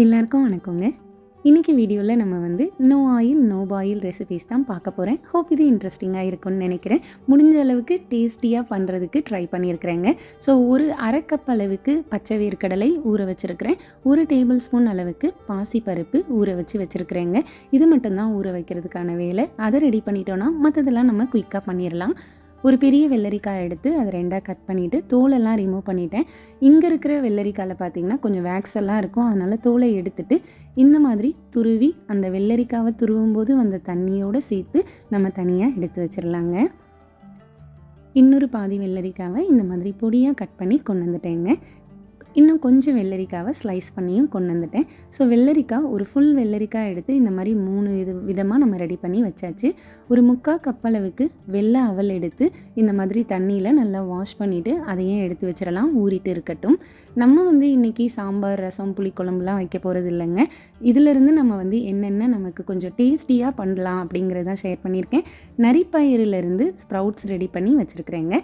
எல்லாருக்கும் வணக்கங்க. இன்றைக்கி வீடியோவில் நம்ம வந்து no oil no boil recipes தான் பார்க்க போகிறேன் ஹோப் இது இன்ட்ரெஸ்டிங்காக இருக்கும்னு நினைக்கிறேன். முடிஞ்ச அளவுக்கு டேஸ்டியாக பண்ணுறதுக்கு ட்ரை பண்ணியிருக்கிறேங்க. ஸோ ஒரு அரை கப் அளவுக்கு பச்சை வேர்க்கடலை ஊற வச்சுருக்கிறேன். ஒரு டேபிள் ஸ்பூன் அளவுக்கு பாசி பருப்பு ஊற வச்சு வச்சுருக்கிறேங்க. இது மட்டும்தான் ஊற வைக்கிறதுக்கான வேலை. அதை ரெடி பண்ணிட்டோன்னா மற்றதெல்லாம் நம்ம குயிக்காக பண்ணிடலாம் ஒரு பெரிய வெள்ளரிக்காய் எடுத்து அதை ரெண்டாக கட் பண்ணிவிட்டு தோலெல்லாம் ரிமூவ் பண்ணிட்டேன். இங்கே இருக்கிற வெள்ளரிக்காயில் பார்த்தீங்கன்னா கொஞ்சம் வேக்ஸ் எல்லாம் இருக்கும். அதனால் தோலை எடுத்துட்டு இந்த மாதிரி துருவி அந்த வெள்ளரிக்காவை துருவும் போது அந்த தண்ணியோடு சேர்த்து நம்ம தனியாக எடுத்து வச்சிடலாங்க. இன்னொரு பாதி வெள்ளரிக்காவை இந்த மாதிரி பொடியாக கட் பண்ணி கொண்டு வந்துட்டேங்க. இன்னும் கொஞ்சம் வெள்ளரிக்காவை ஸ்லைஸ் பண்ணியும் கொண்டு வந்துட்டேன். ஸோ வெள்ளரிக்காய் ஒரு ஃபுல் வெள்ளரிக்காய் எடுத்து இந்த மாதிரி மூணு இது விதமாக நம்ம ரெடி பண்ணி வச்சாச்சு. ஒரு முக்கால் கப் அளவுக்கு வெள்ளை அவல் எடுத்து இந்த மாதிரி தண்ணியில் நல்லா வாஷ் பண்ணிவிட்டு அதையும் எடுத்து வச்சிடலாம். ஊறிட்டு இருக்கட்டும். நம்ம வந்து இன்றைக்கி சாம்பார் ரசம் புளிக்குழம்புலாம் வைக்க போகிறது இல்லைங்க. இதிலிருந்து நம்ம வந்து என்னென்ன நமக்கு கொஞ்சம் டேஸ்டியாக பண்ணலாம் அப்படிங்கிறத ஷேர் பண்ணியிருக்கேன். நரிப்பயிரிலிருந்து ஸ்ப்ரவுட்ஸ் ரெடி பண்ணி வச்சுருக்குறேங்க.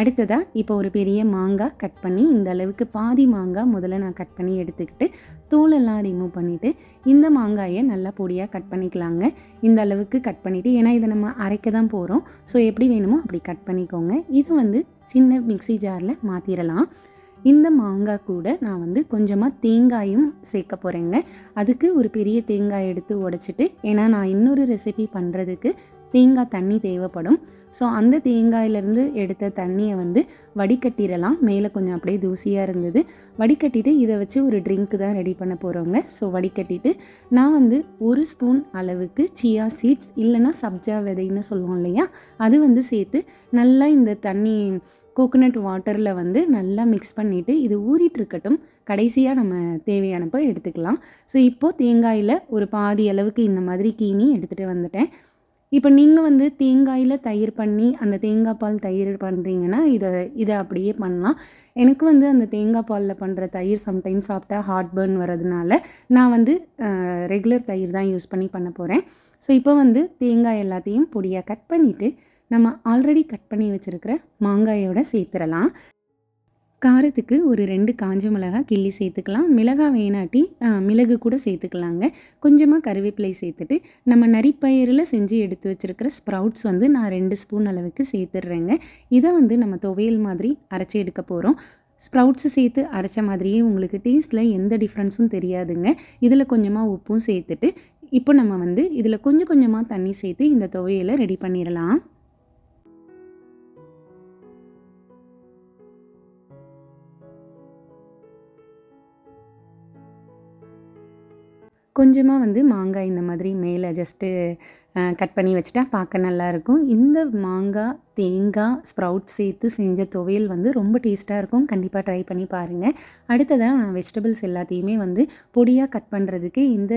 அடுத்ததாக இப்போ ஒரு பெரிய மாங்காய் கட் பண்ணி இந்த அளவுக்கு பாதி மாங்காய் முதல்ல நான் கட் பண்ணி எடுத்துக்கிட்டு தோலெல்லாம் ரிமூவ் பண்ணிவிட்டு இந்த மாங்காயை நல்லா பொடியாக கட் பண்ணிக்கலாங்க. இந்த அளவுக்கு கட் பண்ணிவிட்டு ஏன்னா இதை நம்ம அரைக்க தான் போகிறோம் ஸோ எப்படி வேணுமோ அப்படி கட் பண்ணிக்கோங்க. இது வந்து சின்ன மிக்சி ஜாரில் மாற்றிடலாம் இந்த மாங்காய் கூட நான் வந்து கொஞ்சமாக தேங்காயும் சேர்க்க போகிறேங்க அதுக்கு ஒரு பெரிய தேங்காய் எடுத்து உடச்சிட்டு ஏன்னா நான் இன்னொரு ரெசிபி பண்ணுறதுக்கு தேங்காய் தண்ணி தேவைப்படும். ஸோ அந்த தேங்காயிலேருந்து எடுத்த தண்ணியை வந்து வடிகட்டிடலாம். மேலே கொஞ்சம் அப்படியே தூசியாக இருந்தது. வடிகட்டிட்டு இதை வச்சு ஒரு ட்ரிங்க்கு தான் ரெடி பண்ண போகிறவங்க ஸோ வடிகட்டிட்டு நான் வந்து ஒரு ஸ்பூன் அளவுக்கு சியா சீட்ஸ் இல்லைன்னா சப்ஜா விதைன்னு சொல்லுவோம் இல்லையா? அது வந்து சேர்த்து நல்லா இந்த தண்ணி கோகோனட் வாட்டரில் வந்து நல்லா மிக்ஸ் பண்ணிவிட்டு இது ஊறிட்டு இருக்கட்டும். கடைசியாக நம்ம தேவையானப்போ எடுத்துக்கலாம். ஸோ இப்போது தேங்காயில் ஒரு பாதி அளவுக்கு இந்த மாதிரி கீனி எடுத்துகிட்டு வந்துட்டேன். இப்போ நீங்கள் வந்து தேங்காயில் தயிர் பண்ணி அந்த தேங்காய் பால் தயிர் பண்ணுறீங்கன்னா இதை இதை அப்படியே பண்ணலாம். எனக்கு வந்து அந்த தேங்காய் பாலில் பண்ணுற தயிர் சம்டைம்ஸ் சாப்பிட்டா ஹார்ட் பர்ன் வரதுனால நான் வந்து ரெகுலர் தயிர் தான் யூஸ் பண்ணி பண்ண போகிறேன் ஸோ இப்போ வந்து தேங்காய் எல்லாத்தையும் பொடியாக கட் பண்ணிவிட்டு நம்ம ஆல்ரெடி கட் பண்ணி வச்சுருக்கிற மாங்காயோட சேர்த்துடலாம். காரத்துக்கு ஒரு ரெண்டு காஞ்ச மிளகாய் கிள்ளி சேர்த்துக்கலாம். மிளகாய் வேணாட்டி மிளகு கூட சேர்த்துக்கலாங்க. கொஞ்சமாக கருவேப்பிலை சேர்த்துட்டு நம்ம நரிப்பயிரில் செஞ்சு எடுத்து வச்சுருக்கிற ஸ்ப்ரவுட்ஸ் வந்து நான் ரெண்டு ஸ்பூன் அளவுக்கு சேர்த்துடுறேங்க. இதை வந்து நம்ம துவையல் மாதிரி அரைச்சி எடுக்க போகிறோம் ஸ்ப்ரவுட்ஸு சேர்த்து அரைச்ச மாதிரியே உங்களுக்கு டேஸ்ட்டில் எந்த டிஃப்ரென்ஸும் தெரியாதுங்க. இதில் கொஞ்சமாக உப்பும் சேர்த்துட்டு இப்போ நம்ம வந்து இதில் கொஞ்சம் கொஞ்சமாக தண்ணி சேர்த்து இந்த துவையலை ரெடி பண்ணிடலாம். கொஞ்சமாக வந்து மாங்காய் இந்த மாதிரி மேலே ஜஸ்ட்டு கட் பண்ணி வச்சுட்டா பார்க்க நல்லாயிருக்கும் இந்த மாங்காய் தேங்காய் ஸ்ப்ரவுட் சேர்த்து செஞ்ச துவையல் வந்து ரொம்ப டேஸ்ட்டாக இருக்கும். கண்டிப்பாக ட்ரை பண்ணி பாருங்கள் அடுத்ததாக நான் வெஜிடபிள்ஸ் எல்லாத்தையுமே வந்து பொடியாக கட் பண்ணுறதுக்கு இந்த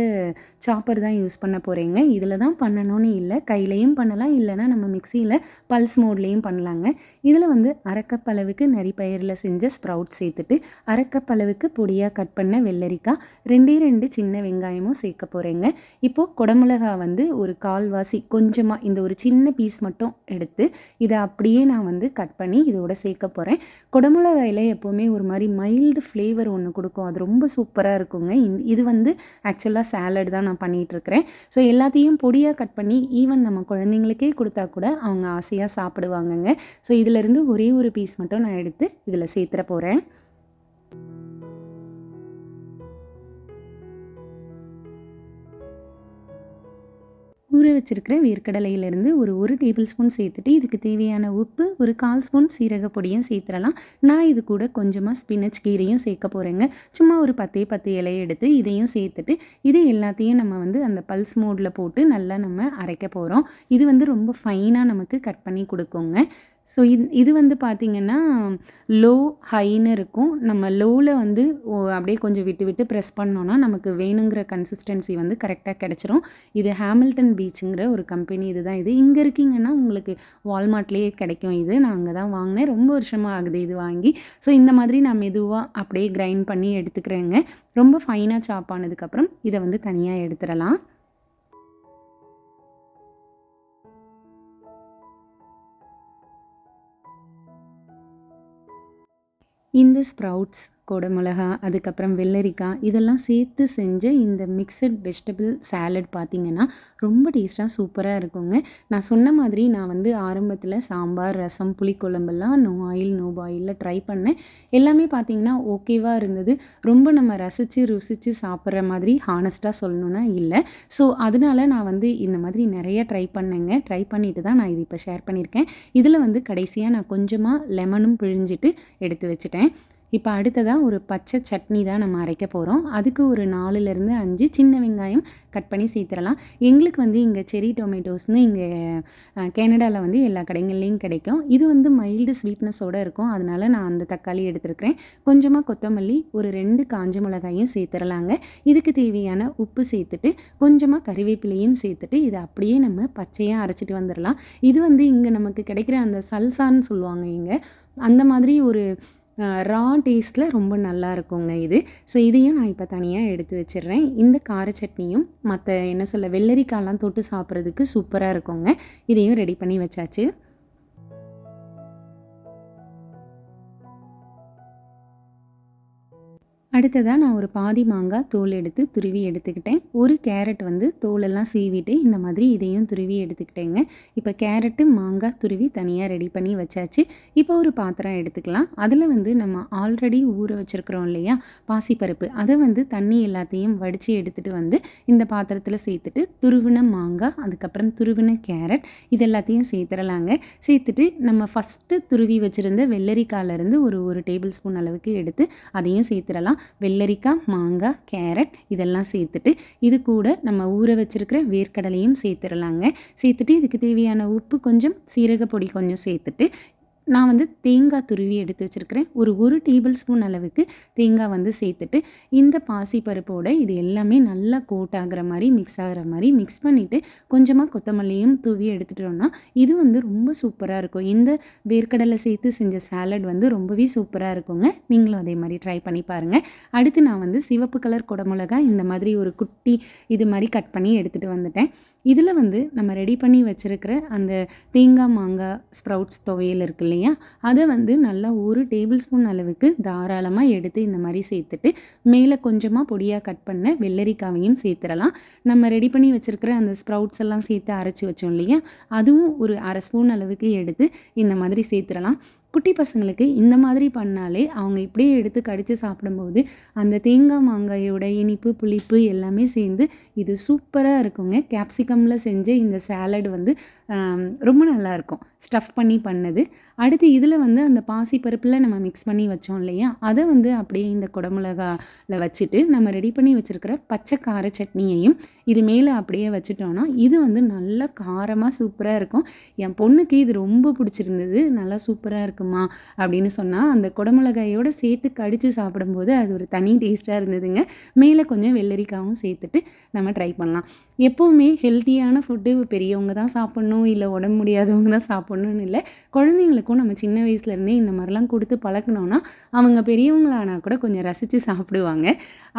சாப்பர் தான் யூஸ் பண்ண போகிறேங்க இதில் தான் பண்ணணும்னு இல்லை. கையிலையும் பண்ணலாம் இல்லைனா நம்ம மிக்சியில் பல்ஸ் மோட்லேயும் பண்ணலாங்க. இதில் வந்து அரைக்கப் அளவுக்கு நரிப்பயிரில் செஞ்ச ஸ்ப்ரவுட் சேர்த்துட்டு அரைக்கப் அளவுக்கு பொடியாக கட் பண்ண வெள்ளரிக்காய் ரெண்டே ரெண்டு சின்ன வெங்காயமும் சேர்க்க போகிறேங்க இப்போது குடமிளகா வந்து ஒரு கால்வாசி கொஞ்சமாக இந்த ஒரு சின்ன பீஸ் மட்டும் எடுத்து இதை அப்படியே நான் வந்து கட் பண்ணி இதோட சேர்க்க போகிறேன் குடமிளகாயில் எப்போவுமே ஒரு மாதிரி மைல்டு ஃப்ளேவர் ஒன்று கொடுக்கும். அது ரொம்ப சூப்பராக இருக்குங்க. இது வந்து ஆக்சுவலாக சேலட் தான் நான் பண்ணிகிட்ருக்கிறேன் ஸோ எல்லாத்தையும் பொடியாக கட் பண்ணி ஈவன் நம்ம குழந்தைங்களுக்கே கொடுத்தா கூட அவங்க ஆசையாக சாப்பிடுவாங்கங்க. ஸோ இதிலேருந்து ஒரே ஒரு பீஸ் மட்டும் நான் எடுத்து இதில் சேர்த்துற போகிறேன் ஊற வச்சுருக்கிற வேர்க்கடலையிலேருந்து ஒரு ஒரு டேபிள் ஸ்பூன் சேர்த்துட்டு இதுக்கு தேவையான உப்பு ஒரு கால் ஸ்பூன் சீரக பொடியும் சேர்த்துடலாம். நான் இது கூட கொஞ்சமாக ஸ்பினச் கீரையும் சேர்க்க போகிறேங்க சும்மா ஒரு பத்தே பத்து இலையை எடுத்து இதையும் சேர்த்துட்டு இது எல்லாத்தையும் நம்ம வந்து அந்த பல்ஸ் மோடில் போட்டு நல்லா நம்ம அரைக்க போகிறோம் இது வந்து ரொம்ப ஃபைனாக நமக்கு கட் பண்ணி கொடுக்குங்க. ஸோ இது இது வந்து பார்த்திங்கன்னா லோ ஹைன்னு இருக்கும். நம்ம லோவில் வந்து அப்படியே கொஞ்சம் விட்டு விட்டு ப்ரெஸ் பண்ணோன்னா நமக்கு வேணுங்கிற கன்சிஸ்டன்சி வந்து கரெக்டாக கிடச்சிரும். இது ஹேமில்டன் பீச்சுங்கிற ஒரு கம்பெனி இது தான் இது இங்கே இருக்கீங்கன்னா உங்களுக்கு வால்மார்ட்லேயே கிடைக்கும் இது. நான் அங்கே தான் வாங்கினேன். ரொம்ப வருஷமாக ஆகுது இது வாங்கி. ஸோ இந்த மாதிரி நான் மெதுவாக அப்படியே கிரைண்ட் பண்ணி எடுத்துக்கிறேங்க. ரொம்ப ஃபைனாக சாப் ஆனதுக்கப்புறம் இதை வந்து தனியாக எடுத்துடலாம். இந்த ஸ்ப்ரவுட்ஸ் கொடை மிளகா அதுக்கப்புறம் வெள்ளரிக்காய் இதெல்லாம் சேர்த்து செஞ்ச இந்த மிக்சட் வெஜிடபிள் சாலட் பார்த்திங்கன்னா ரொம்ப டேஸ்ட்டாக சூப்பராக இருக்குங்க. நான் சொன்ன மாதிரி நான் வந்து ஆரம்பத்தில் சாம்பார் ரசம் புளிக்குழம்பெல்லாம் நோ ஆயில் நோ பாயிலில் ட்ரை பண்ணேன். எல்லாமே பார்த்திங்கன்னா ஓகேவாக இருந்தது. ரொம்ப நம்ம ரசித்து ருசித்து சாப்பிட்ற மாதிரி ஹானஸ்ட்டாக சொல்லணுன்னா இல்லை. ஸோ அதனால நான் வந்து இந்த மாதிரி நிறைய ட்ரை பண்ணேங்க. ட்ரை பண்ணிட்டு தான் நான் இது இப்போ ஷேர் பண்ணியிருக்கேன். இதில் வந்து கடைசியாக நான் கொஞ்சமாக லெமனும் பிழிஞ்சிட்டு எடுத்து வச்சுட்டேன். இப்போ அடுத்ததாக ஒரு பச்சை சட்னி தான் நம்ம அரைக்க போகிறோம் அதுக்கு ஒரு நாலுலேருந்து அஞ்சு சின்ன வெங்காயம் கட் பண்ணி சேர்த்துடலாம். எங்களுக்கு வந்து இங்கே செரி டொமேட்டோஸ்னு இங்கே கனடாவில் வந்து எல்லா கடைகள்லேயும் கிடைக்கும். இது வந்து மைல்டு ஸ்வீட்னஸோடு இருக்கும். அதனால் நான் அந்த தக்காளி எடுத்துருக்கிறேன். கொஞ்சமாக கொத்தமல்லி ஒரு ரெண்டு காஞ்ச மிளகாயும் சேர்த்துடலாங்க. இதுக்கு தேவையான உப்பு சேர்த்துட்டு கொஞ்சமாக கறிவேப்பிலையும் சேர்த்துட்டு இதை அப்படியே நம்ம பச்சையாக அரைச்சிட்டு வந்துடலாம். இது வந்து இங்கே நமக்கு கிடைக்கிற அந்த சல்சான்னு சொல்லுவாங்க இங்கே. அந்த மாதிரி ஒரு ரா டேஸ்ட்டில் ரொம்ப நல்லா இருக்குங்க இது. ஸோ இதையும் நான் இப்போ தனியாக எடுத்து வச்சிடுறேன். இந்த கார சட்னியும் மற்ற என்ன சொல்ல வெள்ளரிக்காயெலாம் தொட்டு சாப்பிட்றதுக்கு சூப்பராக இருக்குங்க. இதையும் ரெடி பண்ணி வச்சாச்சு. அடுத்ததாக நான் ஒரு பாதி மாங்காய் தோல் எடுத்து துருவி எடுத்துக்கிட்டேன். ஒரு கேரட் வந்து தோலெல்லாம் சீவிட்டு இந்த மாதிரி இதையும் துருவி எடுத்துக்கிட்டேங்க. இப்போ கேரட்டு மாங்காய் துருவி தனியாக ரெடி பண்ணி வச்சாச்சு. இப்போ ஒரு பாத்திரம் எடுத்துக்கலாம். அதில் வந்து நம்ம ஆல்ரெடி ஊற வச்சுருக்குறோம் இல்லையா? பாசிப்பருப்பு. அதை வந்து தண்ணி எல்லாத்தையும் வடித்து எடுத்துகிட்டு வந்து இந்த பாத்திரத்தில் சேர்த்துட்டு துருவின மாங்காய் அதுக்கப்புறம் துருவின கேரட் இது எல்லாத்தையும் சேர்த்துடலாங்க சேர்த்துட்டு நம்ம ஃபஸ்ட்டு துருவி வச்சுருந்த வெள்ளரிக்காயிலேருந்து ஒரு ஒரு டேபிள் ஸ்பூன் அளவுக்கு எடுத்து அதையும் சேர்த்துடலாம் வெள்ளரிக்காய் மாங்காய் கேரட் இதெல்லாம் சேர்த்துட்டு இது கூட நம்ம ஊற வச்சுருக்கிற வேர்க்கடலையும் சேர்த்துடலாங்க சேர்த்துட்டு இதுக்கு தேவையான உப்பு கொஞ்சம் சீரக பொடி கொஞ்சம் சேர்த்துட்டு நான் வந்து தேங்காய் துருவி எடுத்து வச்சுருக்கிறேன். ஒரு ஒரு டேபிள் ஸ்பூன் அளவுக்கு தேங்காய் வந்து சேர்த்துட்டு இந்த பாசி பருப்போட இது எல்லாமே நல்லா கோட் ஆகிற மாதிரி மிக்ஸ் ஆகிற மாதிரி மிக்ஸ் பண்ணிவிட்டு கொஞ்சமாக கொத்தமல்லியும் தூவி எடுத்துட்டோம்னா இது வந்து ரொம்ப சூப்பராக இருக்கும். இந்த வேர்க்கடலை சேர்த்து செஞ்ச சாலட் வந்து ரொம்பவே சூப்பராக இருக்குங்க. நீங்களும் அதே மாதிரி ட்ரை பண்ணி பாருங்கள் அடுத்து நான் வந்து சிவப்பு கலர் குடமிளகா இந்த மாதிரி ஒரு குட்டி இது மாதிரி கட் பண்ணி எடுத்துகிட்டு வந்துட்டேன். இதில் வந்து நம்ம ரெடி பண்ணி வச்சுருக்கிற அந்த தேங்காய் மாங்காய் ஸ்ப்ரவுட்ஸ் துவையல் இருக்கு இல்லையா? அதை வந்து நல்லா ஒரு டேபிள் ஸ்பூன் அளவுக்கு தாராளமாக எடுத்து இந்த மாதிரி சேர்த்துட்டு மேலே கொஞ்சமாக பொடியாக கட் பண்ண வெள்ளரிக்காவையும் சேர்த்துடலாம். நம்ம ரெடி பண்ணி வச்சுருக்கிற அந்த ஸ்ப்ரவுட்ஸ் எல்லாம் சேர்த்து அரைச்சி வச்சோம் இல்லையா? அதுவும் ஒரு அரை ஸ்பூன் அளவுக்கு எடுத்து இந்த மாதிரி சேர்த்துடலாம். குட்டி பசங்களுக்கு இந்த மாதிரி பண்ணாலே அவங்க இப்படியே எடுத்து கடித்து சாப்பிடும்போது அந்த தேங்காய் மாங்காயோட இனிப்பு புளிப்பு எல்லாமே சேர்ந்து இது சூப்பராக இருக்குங்க. கேப்சிகமில் செஞ்ச இந்த சேலட் வந்து ரொம்ப நல்லாயிருக்கும். ஸ்டஃப் பண்ணி பண்ணது. அடுத்து இதில் வந்து அந்த பாசி பருப்பில் நம்ம மிக்ஸ் பண்ணி வச்சோம் இல்லையா? அதை வந்து அப்படியே இந்த குடமிளகாவில் வச்சுட்டு நம்ம ரெடி பண்ணி வச்சுருக்கிற பச்சை கார சட்னியையும் இது மேலே அப்படியே வச்சுட்டோன்னா இது வந்து நல்லா காரமாக சூப்பராக இருக்கும். என் பொண்ணுக்கு இது ரொம்ப பிடிச்சிருந்தது. நல்லா சூப்பராக இருக்குமா அப்படின்னு சொன்னால் அந்த குடமிளகாயோடு சேர்த்து கடித்து சாப்பிடும்போது அது ஒரு தனி டேஸ்ட்டாக இருந்ததுங்க. மேலே கொஞ்சம் வெள்ளரிக்காவும் சேர்த்துட்டு நம்ம ட்ரை பண்ணலாம். எப்போவுமே ஹெல்த்தியான ஃபுட்டு பெரியவங்க தான் சாப்பிட்ணும். இல்லை உடம்பு முடியாதவங்க தான் சாப்பிட்ணுன்னு இல்லை. குழந்தைங்களுக்கும் நம்ம சின்ன வயசுலேருந்தே இந்த மாதிரிலாம் கொடுத்து பழக்கினோன்னா அவங்க பெரியவங்களானால் கூட கொஞ்சம் ரசித்து சாப்பிடுவாங்க.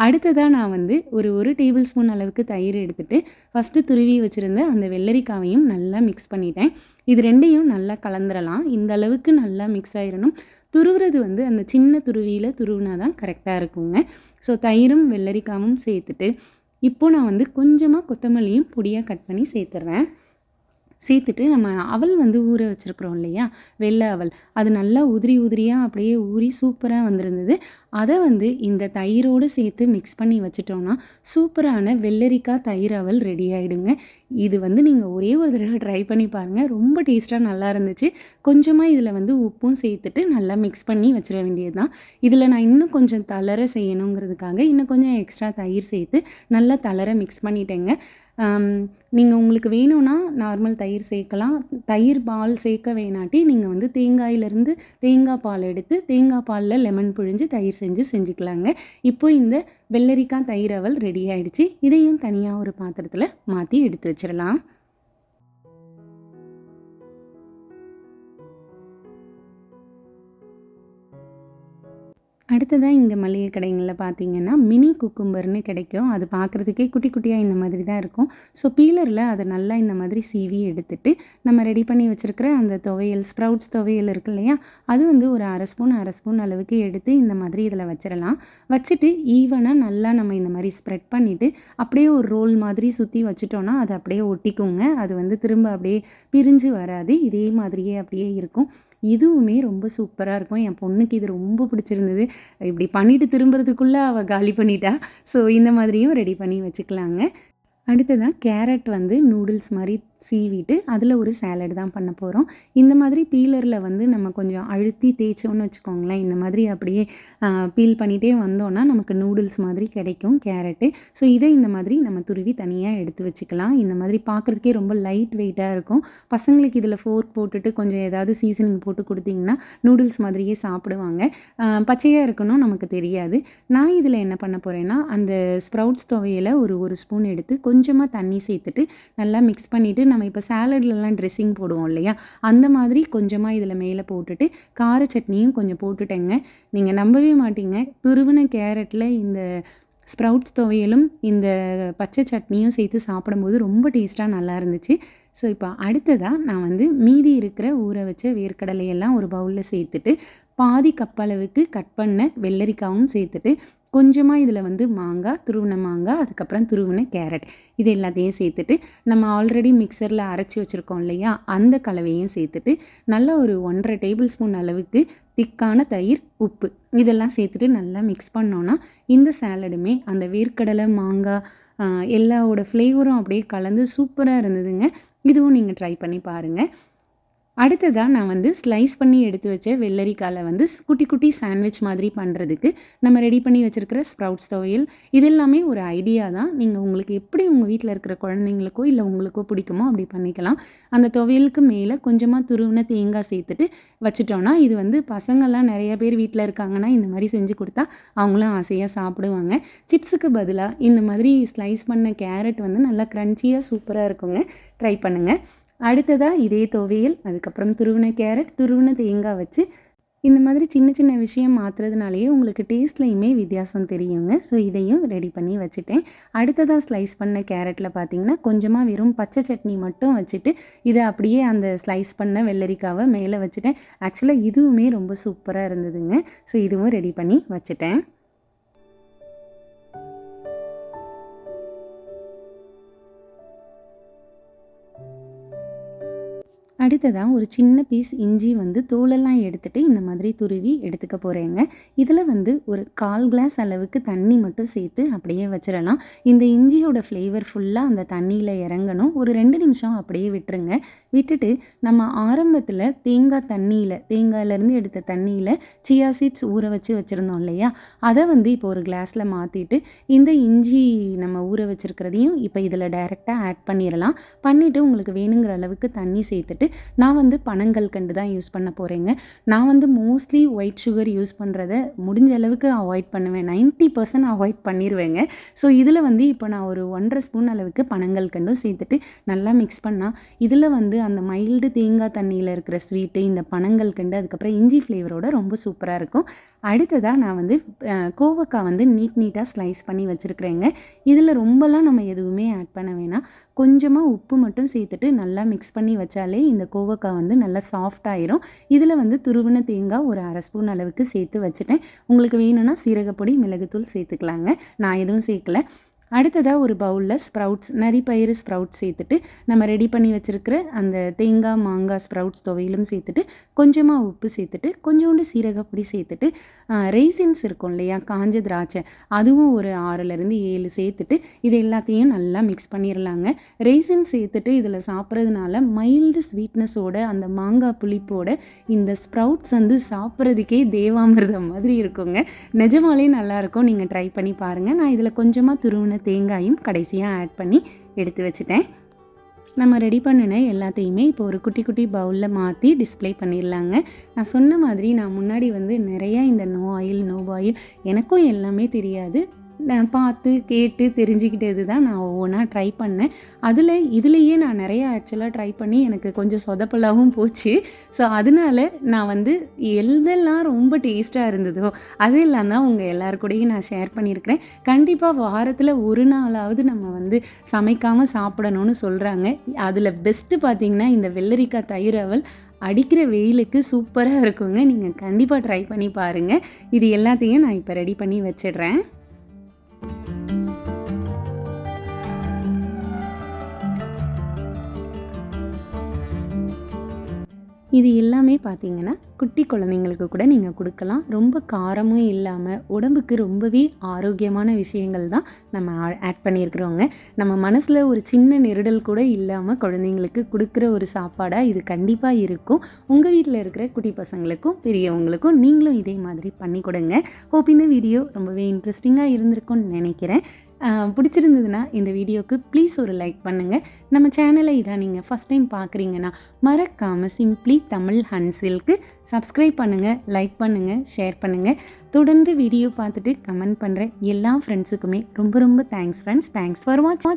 அடுத்ததாக நான் வந்து ஒரு ஒரு டேபிள் ஸ்பூன் அளவுக்கு தயிர் எடுத்துகிட்டு ஃபஸ்ட்டு துருவி வச்சுருந்த அந்த வெள்ளரிக்காவையும் நல்லா மிக்ஸ் பண்ணிட்டேன். இது ரெண்டையும் நல்லா கலந்துடலாம் இந்த அளவுக்கு நல்லா மிக்ஸ் ஆயிடணும் துருவுறது வந்து அந்த சின்ன துருவியில் துருவினா தான் கரெக்டாக இருக்குங்க. ஸோ தயிரும் வெள்ளரிக்காவும் சேர்த்துட்டு இப்போது நான் வந்து கொஞ்சமாக கொத்தமல்லியும் பொடியாக கட் பண்ணி சேர்த்துட்றேன் சேர்த்துட்டு நம்ம அவல் வந்து ஊற வச்சுருக்குறோம் இல்லையா? வெள்ளை அவல். அது நல்லா உதிரி உதிரியாக அப்படியே ஊறி சூப்பராக வந்திருந்தது. அதை வந்து இந்த தயிரோடு சேர்த்து மிக்ஸ் பண்ணி வச்சுட்டோன்னா சூப்பரான வெள்ளரிக்காய் தயிர் அவல் ரெடி ஆகிடுங்க இது வந்து நீங்கள் ஒரே ஒரு தடவை ட்ரை பண்ணி பாருங்கள் ரொம்ப டேஸ்ட்டாக நல்லா இருந்துச்சு. கொஞ்சமாக இதில் வந்து உப்பும் சேர்த்துட்டு நல்லா மிக்ஸ் பண்ணி வச்சிட வேண்டியது தான் இதில் நான் இன்னும் கொஞ்சம் தளர செய்யணுங்கிறதுக்காக இன்னும் கொஞ்சம் எக்ஸ்ட்ரா தயிர் சேர்த்து நல்லா தளர மிக்ஸ் பண்ணிட்டேங்க. நீங்கள் உங்களுக்கு வேணும்னா நார்மல் தயிர் சேர்க்கலாம். தயிர் பால் சேர்க்க வேணாட்டி நீங்கள் வந்து தேங்காயிலேருந்து தேங்காய் பால் எடுத்து தேங்காய் பாலில் லெமன் புழிஞ்சு தயிர் செஞ்சு செஞ்சுக்கலாங்க. இப்போ இந்த வெள்ளரிக்காய் தயிர் அவல் ரெடி ஆகிடுச்சு இதையும் தனியாக ஒரு பாத்திரத்தில் மாற்றி எடுத்து வச்சிடலாம். அடுத்ததாக இந்த மளிகை கடைங்களில் பார்த்தீங்கன்னா மினி குக்கும்பர்னு கிடைக்கும். அது பார்க்குறதுக்கே குட்டி குட்டியாக இந்த மாதிரி தான் இருக்கும். ஸோ பீலரில் அதை நல்லா இந்த மாதிரி சீவி எடுத்துட்டு நம்ம ரெடி பண்ணி வச்சுருக்கிற அந்த துவையல் ஸ்ப்ரவுட்ஸ் துவையல் இருக்கு இல்லையா? அது வந்து ஒரு அரை ஸ்பூன் அரை ஸ்பூன் அளவுக்கு எடுத்து இந்த மாதிரி இதில் வச்சிடலாம் வச்சுட்டு ஈவனாக நல்லா நம்ம இந்த மாதிரி ஸ்ப்ரெட் பண்ணிவிட்டு அப்படியே ஒரு ரோல் மாதிரி சுற்றி வச்சுட்டோன்னா அது அப்படியே ஒட்டிக்குங்க. அது வந்து திரும்ப அப்படியே பிரிஞ்சு வராது. இதே மாதிரியே அப்படியே இருக்கும். இதுவுமே ரொம்ப சூப்பராக இருக்கும். என் பொண்ணுக்கு இது ரொம்ப பிடிச்சிருந்தது. இப்படி பண்ணிட்டு திரும்புறதுக்குள்ளே அவள் காலி பண்ணிட்டா. ஸோ இந்த மாதிரியும் ரெடி பண்ணி வச்சுக்கலாங்க. அடுத்ததாக கேரட் வந்து நூடுல்ஸ் மாதிரி சீவிட்டு அதில் ஒரு சேலட் தான் பண்ண போகிறோம் இந்த மாதிரி பீலரில் வந்து நம்ம கொஞ்சம் அழுத்தி தேய்ச்சோன்னு வச்சுக்கோங்களேன். இந்த மாதிரி அப்படியே பீல் பண்ணிகிட்டே வந்தோன்னா நமக்கு நூடுல்ஸ் மாதிரி கிடைக்கும் கேரட்டு ஸோ இதை இந்த மாதிரி நம்ம துருவி தனியாக எடுத்து வச்சுக்கலாம். இந்த மாதிரி பார்க்குறதுக்கே ரொம்ப லைட் வெயிட்டாக இருக்கும். பசங்களுக்கு இதில் ஃபோர்க் போட்டுட்டு கொஞ்சம் ஏதாவது சீசனிங் போட்டு கொடுத்தீங்கன்னா நூடுல்ஸ் மாதிரியே சாப்பிடுவாங்க. பச்சையாக இருக்கணும் நமக்கு தெரியாது. நான் இதில் என்ன பண்ண போகிறேன்னா அந்த ஸ்ப்ரவுட்ஸ் துவையில் ஒரு ஒரு ஸ்பூன் எடுத்து கொஞ்சமாக தண்ணி சேர்த்துட்டு நல்லா மிக்ஸ் பண்ணிவிட்டு நம்ம இப்போ சாலட்லலாம் ட்ரெஸ்ஸிங் போடுவோம் இல்லையா? அந்த மாதிரி கொஞ்சமாக இதில் மேலே போட்டுட்டு கார சட்னியும் கொஞ்சம் போட்டுட்டேங்க. நீங்கள் நம்பவே மாட்டீங்க. துருவின கேரட்டில் இந்த ஸ்ப்ரவுட்ஸ் துவையலும் இந்த பச்சை சட்னியும் சேர்த்து சாப்பிடும்போது ரொம்ப டேஸ்ட்டாக நல்லா இருந்துச்சு. ஸோ இப்போ அடுத்ததாக நான் வந்து மீதி இருக்கிற ஊற வச்ச வேர்க்கடலையெல்லாம் ஒரு பவுலில் சேர்த்துட்டு பாதி கப்பளவுக்கு கட் பண்ண வெள்ளரிக்காவும் சேர்த்துட்டு கொஞ்சமாக இதில் வந்து மாங்காய் துருவின மாங்காய் அதுக்கப்புறம் துருவின கேரட். இது எல்லாத்தையும் சேர்த்துட்டு நம்ம ஆல்ரெடி மிக்சரில் அரைச்சி வச்சுருக்கோம் இல்லையா? அந்த கலவையும் சேர்த்துட்டு நல்லா ஒரு ஒன்றரை டேபிள் ஸ்பூன் அளவுக்கு திக்கான தயிர் உப்பு. இதெல்லாம் சேர்த்துட்டு நல்லா மிக்ஸ் பண்ணோன்னா இந்த சேலடுமே அந்த வேர்க்கடலை மாங்காய் எல்லாவோட ஃப்ளேவரும் அப்படியே கலந்து சூப்பராக இருந்ததுங்க. இதுவும் நீங்கள் ட்ரை பண்ணி பாருங்கள் அடுத்ததாக நான் வந்து ஸ்லைஸ் பண்ணி எடுத்து வச்ச வெள்ளரிக்காயில் வந்து குட்டி குட்டி சாண்ட்விச் மாதிரி பண்ணுறதுக்கு நம்ம ரெடி பண்ணி வச்சுருக்கிற ஸ்ப்ரவுட்ஸ் துவையல் இது எல்லாமே ஒரு ஐடியா தான். நீங்கள் உங்களுக்கு எப்படி உங்கள் வீட்டில் இருக்கிற குழந்தைங்களுக்கோ இல்லை உங்களுக்கோ பிடிக்குமோ அப்படி பண்ணிக்கலாம். அந்த துவையலுக்கு மேலே கொஞ்சமாக துருவின தேங்காய் சேர்த்துட்டு வச்சுட்டோன்னா இது வந்து பசங்கள்லாம் நிறைய பேர் வீட்டில் இருக்காங்கன்னா இந்த மாதிரி செஞ்சு கொடுத்தா அவங்களும் ஆசையாக சாப்பிடுவாங்க. சிப்ஸுக்கு பதிலாக இந்த மாதிரி ஸ்லைஸ் பண்ண கேரட் வந்து நல்லா க்ரன்ச்சியாக சூப்பராக இருக்குங்க. ட்ரை பண்ணுங்கள் அடுத்ததாக இதே துவையல் அதுக்கப்புறம் துருவின கேரட் துருவின தேங்காய் வச்சு இந்த மாதிரி சின்ன சின்ன விஷயம் மாற்றுறதுனாலேயே உங்களுக்கு டேஸ்ட்லேயுமே வித்தியாசம் தெரியுங்க. ஸோ இதையும் ரெடி பண்ணி வச்சுட்டேன். அடுத்ததாக ஸ்லைஸ் பண்ண கேரட்டில் பார்த்தீங்கன்னா கொஞ்சமாக வெறும் பச்சை சட்னி மட்டும் வச்சுட்டு இதை அப்படியே அந்த ஸ்லைஸ் பண்ண வெள்ளரிக்காவை மேலே வச்சுட்டேன். ஆக்சுவலாக இதுவுமே ரொம்ப சூப்பராக இருந்ததுங்க. ஸோ இதுவும் ரெடி பண்ணி வச்சுட்டேன். அடுத்ததாக ஒரு சின்ன பீஸ் இஞ்சி வந்து தோலெல்லாம் எடுத்துகிட்டு இந்த மாதிரி துருவி எடுத்துக்க போகிறேங்க இதில் வந்து ஒரு கால் கிளாஸ் அளவுக்கு தண்ணி மட்டும் சேர்த்து அப்படியே வச்சிடலாம். இந்த இஞ்சியோட ஃப்ளேவர் ஃபுல்லாக அந்த தண்ணியில் இறங்கணும். ஒரு ரெண்டு நிமிஷம் அப்படியே விட்டுருங்க. விட்டுட்டு நம்ம ஆரம்பத்தில் தேங்காய் தண்ணியில் தேங்காயிலேருந்து எடுத்த தண்ணியில் சியா சீட்ஸ் ஊற வச்சு வச்சுருந்தோம் இல்லையா? அதை வந்து இப்போ ஒரு கிளாஸில் மாற்றிட்டு இந்த இஞ்சி நம்ம ஊற வச்சுருக்கிறதையும் இப்போ இதில் டைரெக்டாக ஆட் பண்ணிடலாம். பண்ணிவிட்டு உங்களுக்கு வேணுங்கிற அளவுக்கு தண்ணி சேர்த்துட்டு நான் வந்து பனங்கள் கண்டு தான் யூஸ் பண்ண போகிறேங்க நான் வந்து மோஸ்ட்லி ஒயிட் சுகர் யூஸ் பண்ணுறத முடிஞ்ச அளவுக்கு அவாய்ட் பண்ணுவேன். நைன்ட்டி பர்சன்ட் அவாய்ட் பண்ணிடுவேங்க ஸோ இதில் வந்து இப்போ நான் ஒரு ஒன்றரை ஸ்பூன் அளவுக்கு பனங்கள் கண்டும் சேர்த்துட்டு நல்லா மிக்ஸ் பண்ணால் இதில் வந்து அந்த மைல்டு தேங்காய் தண்ணியில் இருக்கிற ஸ்வீட்டு இந்த பனங்கள் கண்டு அதுக்கப்புறம் இஞ்சி ஃப்ளேவரோட ரொம்ப சூப்பராக இருக்கும். அடுத்ததாக நான் வந்து கோவக்காய் வந்து நீட் நீட்டாக ஸ்லைஸ் பண்ணி வச்சுருக்குறேங்க. இதில் ரொம்பலாம் நம்ம எதுவுமே ஆட் பண்ண வேணாம். கொஞ்சமாக உப்பு மட்டும் சேர்த்துட்டு நல்லா மிக்ஸ் பண்ணி வச்சாலே இந்த கோவக்காய் வந்து நல்லா சாஃப்ட் ஆயிரும். இதில் வந்து துருவின தேங்காய் ஒரு அரை ஸ்பூன் அளவுக்கு சேர்த்து வச்சுட்டேன். உங்களுக்கு வேணும்னா சீரகப்பொடி மிளகுத்தூள் சேர்த்துக்கலாங்க. நான் எதுவும் சேர்க்கல. அடுத்ததாக ஒரு பவுலில் ஸ்ப்ரவுட்ஸ் நரிப்பயிறு ஸ்ப்ரவுட்ஸ் சேர்த்துட்டு நம்ம ரெடி பண்ணி வச்சுருக்கிற அந்த தேங்காய் மாங்காய் ஸ்ப்ரவுட்ஸ் துவையிலும் சேர்த்துட்டு கொஞ்சமாக உப்பு சேர்த்துட்டு கொஞ்சோண்டு சீரகப்பொடி சேர்த்துட்டு ரெய்சின்ஸ் இருக்கும் இல்லையா காஞ்ச திராட்சை அதுவும் ஒரு ஆறுலேருந்து ஏழு சேர்த்துட்டு இது எல்லாத்தையும் நல்லா மிக்ஸ் பண்ணிடலாங்க ரெய்சின் சேர்த்துட்டு இதில் சாப்பிட்றதுனால மைல்டு ஸ்வீட்னஸோட அந்த மாங்காய் புளிப்போட இந்த ஸ்ப்ரவுட்ஸ் வந்து சாப்பிட்றதுக்கே தேவாமிர்தம் மாதிரி இருக்குங்க. நிஜமாலே நல்லாயிருக்கும் நீங்கள் ட்ரை பண்ணி பாருங்கள் நான் இதில் கொஞ்சமாக துருவின தேங்காயும் கடைசியாக ஆட் பண்ணி எடுத்து வச்சுட்டேன். நம்ம ரெடி பண்ணின எல்லாத்தையுமே இப்போ ஒரு குட்டி குட்டி பவுலில் மாற்றி டிஸ்ப்ளே பண்ணிடலாங்க. நான் சொன்ன மாதிரி நான் முன்னாடி வந்து நிறையா இந்த நோ ஆயில் நோ ஆயில் எனக்கும் எல்லாமே தெரியாது. நான் பார்த்து கேட்டு தெரிஞ்சுக்கிட்டது தான் நான் ஒவ்வொன்றா ட்ரை பண்ணேன். அதில் இதுலேயே நான் நிறைய ஆக்சுவலாக ட்ரை பண்ணி எனக்கு கொஞ்சம் சொதப்பலாகவும் போச்சு. ஸோ அதனால நான் வந்து எதெல்லாம் ரொம்ப டேஸ்ட்டாக இருந்ததோ அதெல்லாம் தான் உங்கள் எல்லாருக்கூடையும் நான் ஷேர் பண்ணியிருக்கிறேன். கண்டிப்பாக வாரத்தில் ஒரு நாளாவது நம்ம வந்து சமைக்காமல் சாப்பிடணும்னு சொல்கிறாங்க அதில் பெஸ்ட்டு பார்த்தீங்கன்னா இந்த வெள்ளரிக்காய் தயிர் அவல் அடிக்கிற வெயிலுக்கு சூப்பராக இருக்குங்க. நீங்கள் கண்டிப்பாக ட்ரை பண்ணி பாருங்கள் இது எல்லாத்தையும் நான் இப்போ ரெடி பண்ணி வச்சிடுறேன். இது எல்லாமே பார்த்தீங்கன்னா குட்டி குழந்தைங்களுக்கு கூட நீங்கள் கொடுக்கலாம். ரொம்ப காரமும் இல்லாமல் உடம்புக்கு ரொம்பவே ஆரோக்கியமான விஷயங்கள் தான் நம்ம ஆட் பண்ணியிருக்கிறோங்க. நம்ம மனசில் ஒரு சின்ன நெருடல் கூட இல்லாமல் குழந்தைங்களுக்கு கொடுக்குற ஒரு சாப்பாடாக இது கண்டிப்பாக இருக்கும். உங்கள் வீட்டில் இருக்கிற குட்டி பசங்களுக்கும் பெரியவங்களுக்கும் நீங்களும் இதே மாதிரி பண்ணி கொடுங்க. ஹோப் இந்த வீடியோ ரொம்பவே இன்ட்ரெஸ்டிங்காக இருந்திருக்கும்னு நினைக்கிறேன். பிடிச்சிருந்ததுன்னா இந்த வீடியோவுக்கு ப்ளீஸ் ஒரு லைக் பண்ணுங்கள் நம்ம சேனலை இதான் நீங்கள் ஃபஸ்ட் டைம் பார்க்குறீங்கன்னா மறக்காமல் சிம்ப்ளி தமிழ் ஹன்சில்க்கு சப்ஸ்கிரைப் பண்ணுங்கள் லைக் பண்ணுங்கள் ஷேர் பண்ணுங்கள் தொடர்ந்து வீடியோ பார்த்துட்டு கமெண்ட் பண்ணுற எல்லா ஃப்ரெண்ட்ஸுக்குமே ரொம்ப ரொம்ப thanks friends thanks for watch